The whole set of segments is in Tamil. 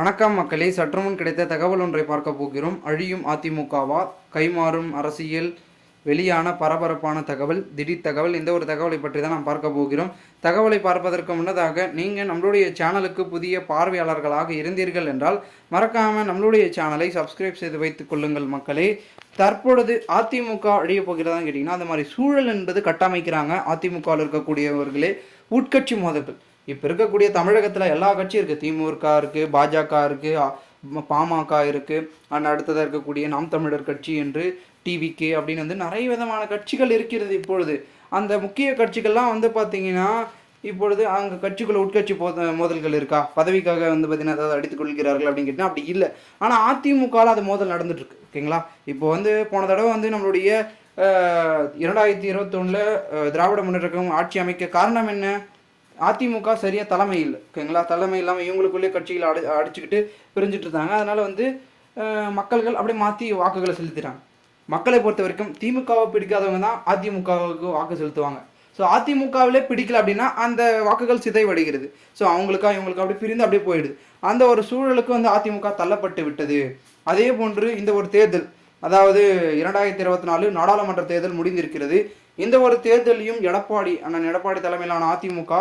வணக்கம் மக்களே சற்றுமுன் கிடைத்த தகவல் ஒன்றை பார்க்க போகிறோம். அழியும் அதிமுகவா? கைமாறும் அரசியல் வெளியான பரபரப்பான தகவல் திடீர் தகவல் இந்த ஒரு தகவலை பற்றி தான் நாம் பார்க்க போகிறோம். தகவலை பார்ப்பதற்கு முன்னதாக நீங்கள் நம்மளுடைய சேனலுக்கு புதிய பார்வையாளர்களாக இருந்தீர்கள் என்றால் மறக்காமல் நம்மளுடைய சேனலை சப்ஸ்கிரைப் செய்து வைத்துக் கொள்ளுங்கள் மக்களே. தற்பொழுது அதிமுக அழிய போகிறதான்னு கேட்டிங்கன்னா அந்த மாதிரி சூழல் என்பது கட்டமைக்கிறாங்க அதிமுகவில் இருக்கக்கூடியவர்களே. உட்கட்சி மோதல்கள். இப்போ இருக்கக்கூடிய தமிழகத்தில் எல்லா கட்சியும் இருக்குது திமுக இருக்குது பாஜக இருக்குது பாமக இருக்குது அண்ட் அடுத்ததாக இருக்கக்கூடிய நாம் தமிழர் கட்சி என்று டிவிகே அப்படின்னு வந்து நிறைய விதமான கட்சிகள் இருக்கிறது இப்பொழுது. அந்த முக்கிய கட்சிகள்லாம் வந்து பார்த்தீங்கன்னா இப்பொழுது அங்கே கட்சிக்குள்ள உட்கட்சி போத மோதல்கள் இருக்கா? பதவிக்காக வந்து பார்த்தீங்கன்னா அதாவது அடித்துக் கொள்கிறார்கள் அப்படின்னு கேட்டால் அப்படி இல்லை. ஆனால் அதிமுகவில் அது மோதல் நடந்துட்டுருக்கு ஓகேங்களா? இப்போ வந்து போன தடவை வந்து நம்மளுடைய இரண்டாயிரத்தி இருபத்தொன்னில் திராவிட முன்னேற்றம் ஆட்சி அமைக்க காரணம் என்ன? அதிமுக சரியாக தலைமை இல்லை ஓகேங்களா? தலைமை இல்லாமல் இவங்களுக்குள்ளே கட்சிகள் அடி அடிச்சுக்கிட்டு பிரிஞ்சுட்டு இருந்தாங்க அதனால் வந்து மக்கள்கள் அப்படியே மாற்றி வாக்குகளை செலுத்துகிறாங்க மக்களை பொறுத்த வரைக்கும் திமுகவை பிடிக்காதவங்க தான் அதிமுகவுக்கு வாக்கு செலுத்துவாங்க. ஸோ அதிமுகவிலே பிடிக்கல அப்படின்னா அந்த வாக்குகள் சிதைவடைகிறது. ஸோ அவங்களுக்கா இவங்களுக்கு அப்படியே பிரிந்து அப்படியே போயிடுது. அந்த ஒரு சூழலுக்கு வந்து அதிமுக தள்ளப்பட்டு விட்டது. அதே போன்று இந்த ஒரு தேர்தல் அதாவது இரண்டாயிரத்தி இருபத்தி நாலு நாடாளுமன்ற தேர்தல் முடிந்திருக்கிறது. இந்த ஒரு தேர்தலையும் எடப்பாடி அண்ணன் எடப்பாடி தலைமையிலான அதிமுக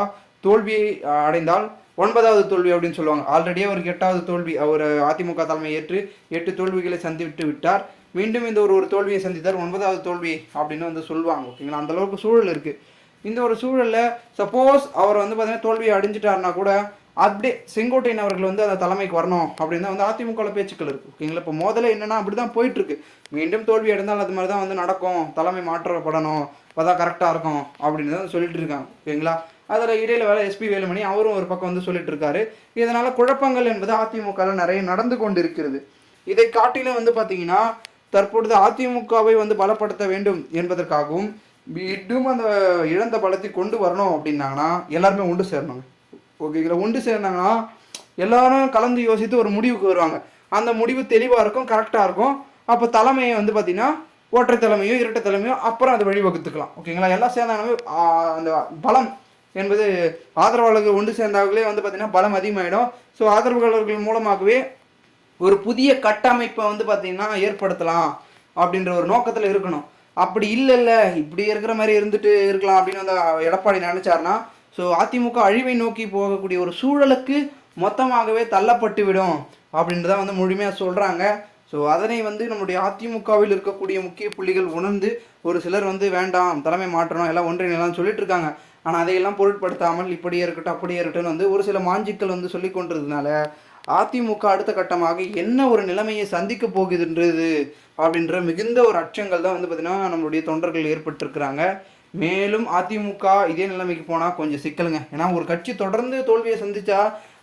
தோல்வியை அடைந்தால் ஒன்பதாவது தோல்வி அப்படின்னு சொல்லுவாங்க. ஆல்ரெடி அவருக்கு எட்டாவது தோல்வி அவர் அதிமுக தலைமை ஏற்று எட்டு தோல்விகளை சந்தித்து விட்டார். மீண்டும் இந்த ஒரு ஒரு தோல்வியை சந்தித்தார். ஒன்பதாவது தோல்வி அப்படின்னு வந்து சொல்லுவாங்க ஓகேங்களா? அந்த அளவுக்கு சூழல் இருக்கு. இந்த ஒரு சூழலில் சப்போஸ் அவர் வந்து பார்த்தீங்கன்னா தோல்வியை அடைஞ்சிட்டாருன்னா கூட அப்படியே செங்கோட்டையன் அவர்கள் வந்து அந்த தலைமைக்கு வரணும் அப்படின்னு தான் வந்து அதிமுகவில் பேச்சுக்கள் இருக்குது ஓகேங்களா? இப்போ முதல்ல என்னன்னா அப்படி தான் போயிட்டுருக்கு. மீண்டும் தோல்வி அடைந்தால் அது மாதிரி தான் வந்து நடக்கும். தலைமை மாற்றப்படணும். அப்பதான் கரெக்டாக இருக்கும் அப்படின்னு தான் சொல்லிட்டு இருக்காங்க ஓகேங்களா? அதில் இடையில வேலை எஸ்பி வேலுமணி அவரும் ஒரு பக்கம் வந்து சொல்லிட்டு இருக்காரு இதனால் குழப்பங்கள் என்பது அதிமுகவில் நிறைய நடந்து கொண்டு இருக்கிறது இதை காட்டிலும் வந்து பார்த்தீங்கன்னா தற்பொழுது அதிமுகவை வந்து பலப்படுத்த வேண்டும் என்பதற்காகவும் மீண்டும் அந்த இழந்த பலத்தை கொண்டு வரணும் அப்படின்னாங்கன்னா எல்லாருமே ஒன்று சேரணுங்க. ஓகேங்களா ஒன்று சேர்ந்தாங்கன்னா எல்லாரும் கலந்து யோசித்து ஒரு முடிவுக்கு வருவாங்க. அந்த முடிவு தெளிவாக இருக்கும் கரெக்டாக இருக்கும். அப்போ தலைமையை வந்து பார்த்தீங்கன்னா ஒற்றை தலைமையோ இரட்டை தலைமையோ அப்புறம் அதை வழிவகுத்துக்கலாம். ஓகேங்களா? எல்லாம் சேர்ந்தாங்கன்னா அந்த பலம் என்பது ஆதரவாளர்கள் ஒன்று சேர்ந்தார்களே வந்து பார்த்தீங்கன்னா பலம் அதிகமாகிடும் ஸோ ஆதரவாளர்கள் மூலமாகவே ஒரு புதிய கட்டமைப்பை வந்து பார்த்தீங்கன்னா ஏற்படுத்தலாம் அப்படின்ற ஒரு நோக்கத்தில் இருக்கணும். அப்படி இல்லை இல்லை இப்படி இருக்கிற மாதிரி இருந்துட்டு இருக்கலாம் அப்படின்னு வந்து எடப்பாடி நினச்சார்னா ஸோ அதிமுக அழிவை நோக்கி போகக்கூடிய ஒரு சூழலுக்கு மொத்தமாகவே தள்ளப்பட்டு விடும் அப்படின்றத வந்து முழுமையாக சொல்கிறாங்க ஸோ அதனை வந்து நம்முடைய அதிமுகவில் இருக்கக்கூடிய முக்கிய புள்ளிகள் உணர்ந்து ஒரு சிலர் வந்து வேண்டாம் தலைமை மாற்றணும் எல்லாம் ஒன்றிணைலாம் சொல்லிட்டு இருக்காங்க. ஆனால் அதையெல்லாம் பொருட்படுத்தாமல் இப்படியே இருக்கட்டும் அப்படியே இருக்கட்டும் வந்து ஒரு சில மாஞ்சிக்கள் வந்து சொல்லி கொண்டிருந்ததுனால அதிமுக அடுத்த கட்டமாக என்ன ஒரு நிலைமையை சந்திக்க போகுதுன்றது அப்படின்ற மிகுந்த ஒரு அச்சங்கள் தான் வந்து பார்த்திங்கன்னா நம்மளுடைய தொண்டர்கள் ஏற்பட்டிருக்கிறாங்க. மேலும் அதிமுக இதே நிலைமைக்கு போனால் கொஞ்சம் சிக்கலுங்க. ஏன்னா ஒரு கட்சி தொடர்ந்து தோல்வியை சந்தித்தா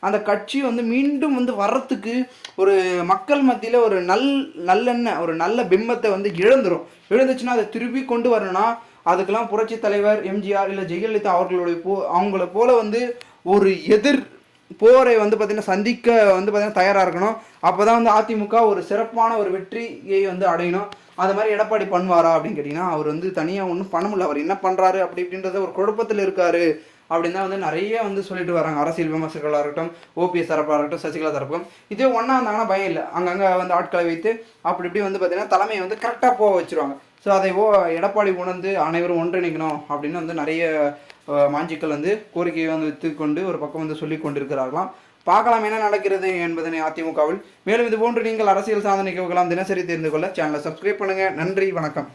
அந்த கட்சி வந்து மீண்டும் வந்து வர்றதுக்கு ஒரு மக்கள் மத்தியில் ஒரு நல் நல்லெண்ண ஒரு நல்ல பிம்பத்தை வந்து இழந்துரும். இழந்துச்சுன்னா அதை திருப்பி கொண்டு வரணும்னா அதுக்கெல்லாம் புரட்சி தலைவர் எம்ஜிஆர் இல்லை ஜெயலலிதா அவர்களுடைய போ அவங்கள போல வந்து ஒரு எதிர் போரை வந்து பார்த்தீங்கன்னா சந்திக்க வந்து பார்த்தீங்கன்னா தயாராக இருக்கணும். அப்போ தான் வந்து அதிமுக ஒரு சிறப்பான ஒரு வெற்றியை வந்து அடையணும். அது மாதிரி எடப்பாடி பண்ணுவாரா அப்படின்னு கேட்டிங்கன்னா அவர் வந்து தனியாக ஒன்றும் பண்ண முடியல. அவர் என்ன பண்ணுறாரு அப்படி இப்படின்றத ஒரு குழப்பத்தில் இருக்காரு. அப்படின்னு தான் வந்து நிறைய வந்து சொல்லிட்டு வராங்க. அரசியல் விமர்சகர்களாக இருக்கட்டும் ஓபிஎஸ் தரப்பாக இருக்கட்டும் சசிகலா தரப்பும். இதே ஒன்றா இருந்தாங்கன்னா பயம் இல்லை. அங்கங்கே வந்து ஆட்களை வைத்து அப்படி இப்படி வந்து பார்த்தீங்கன்னா தலைமையை வந்து கரெக்டாக போக வச்சுருவாங்க. ஸோ அதை ஓ எடப்பாடி உணர்ந்து அனைவரும் ஒன்றிணைக்கணும் அப்படின்னு வந்து நிறைய மாஞ்சிக்கள் வந்து கோரிக்கையை வந்து வைத்துக்கொண்டு ஒரு பக்கம் வந்து சொல்லி கொண்டிருக்கிறார்களாம். பார்க்கலாம் என்ன நடக்கிறது என்பதனை அதிமுகவில். மேலும் இது போன்று நீங்கள் அரசியல் சாதனை நிகழ்வுகளாம் தினசரி தெரிந்து கொள்ள சேனலை சப்ஸ்கிரைப் பண்ணுங்கள் நன்றி வணக்கம்.